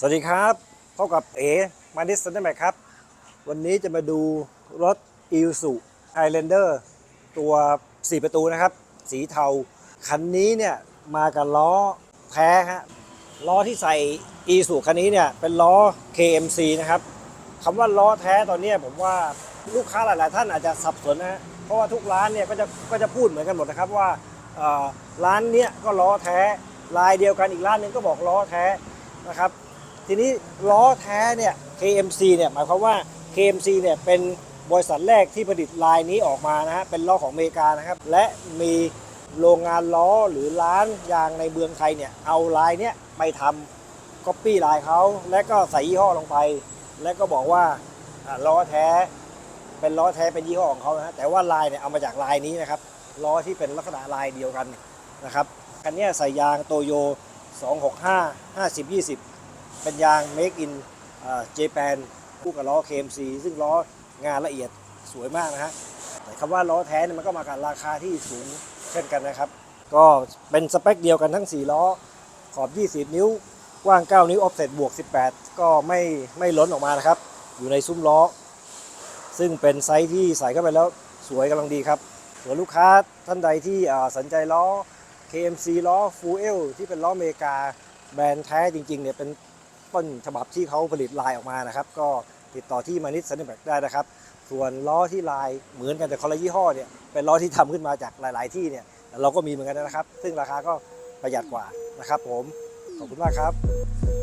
สวัสดีครับพบกับเอ๋มานิสซันเดอร์แมครับ วันนี้จะมาดูรถ i l s u Highlander ตัว 4 ประตูนะครับ สีเทา คันนี้เนี่ย มากับล้อแท้ฮะล้อที่ใส่ i l s u คันนี้เนี่ย เป็นล้อ KMC นะครับคำว่าล้อแท้ตอนนี้ผมว่าลูกค้าหลาย ๆ ท่านอาจจะสับสนนะฮะเพราะว่าทุกร้านเนี่ยก็จะก็จะพูดเหมือนกันหมดนะครับว่าร้านเนี้ยก็ล้อแท้ลายเดียวกันอีกร้านนึงก็บอกล้อแท้นะครับ ทีนี้ล้อแท้เนี่ย KMC เนี่ยหมายความว่า KMC เนี่ยเป็นบริษัทแรกที่ผลิตลายนี้ออกมานะฮะเป็นล้อของอเมริกานะครับ และมีโรงงานล้อหรือร้านยางในเมืองไทยเนี่ยเอาลายเนี้ยไปทำก๊อปปี้ลายเขาและก็ใส่ยี่ห้อลงไป และก็บอกว่าล้อแท้เป็นล้อแท้เป็นยี่ห้อของเขานะแต่ว่าลายเนี่ยเอามาจากลายนี้นะครับล้อที่เป็นลักษณะลายเดียวกันนะครับคันนี้ใส่ยางโตโย 265 50 20 เป็นยาง Make in เจแปนคู่กับล้อ KMC ซึ่งล้องานละเอียดสวยมากนะฮะแต่คำว่าล้อแท้เนี่ยมันก็มากับราคาที่สูงเช่นกันนะครับ ก็เป็นสเปคเดียวกันทั้ง 4 ล้อ ขอบ 20 นิ้วกว้าง 9 นิ้ว offset บวก 18 ก็ไม่ไม่ล้นออกมานะครับ อยู่ในซุ้มล้อ ซึ่งเป็นไซส์ที่ใส่เข้าไปแล้วสวยกำลังดีครับส่วนลูกค้าท่านใดที่สนใจล้อ KMC ล้อ Full ที่เป็นล้ออเมริกาแบรนด์แท้จริงๆเนี่ยเป็น ต้นฉบับที่เขาผลิตลายออกมานะครับ ก็ติดต่อที่มานิสซันแบกได้นะครับ ส่วนล้อที่ลายเหมือนกันแต่คนละยี่ห้อเนี่ยเป็นล้อที่ทำขึ้นมาจากหลาย ๆ ที่เนี่ยเราก็มีเหมือนกันนะครับ ซึ่งราคาก็ประหยัดกว่านะครับ ผมขอบคุณมากครับ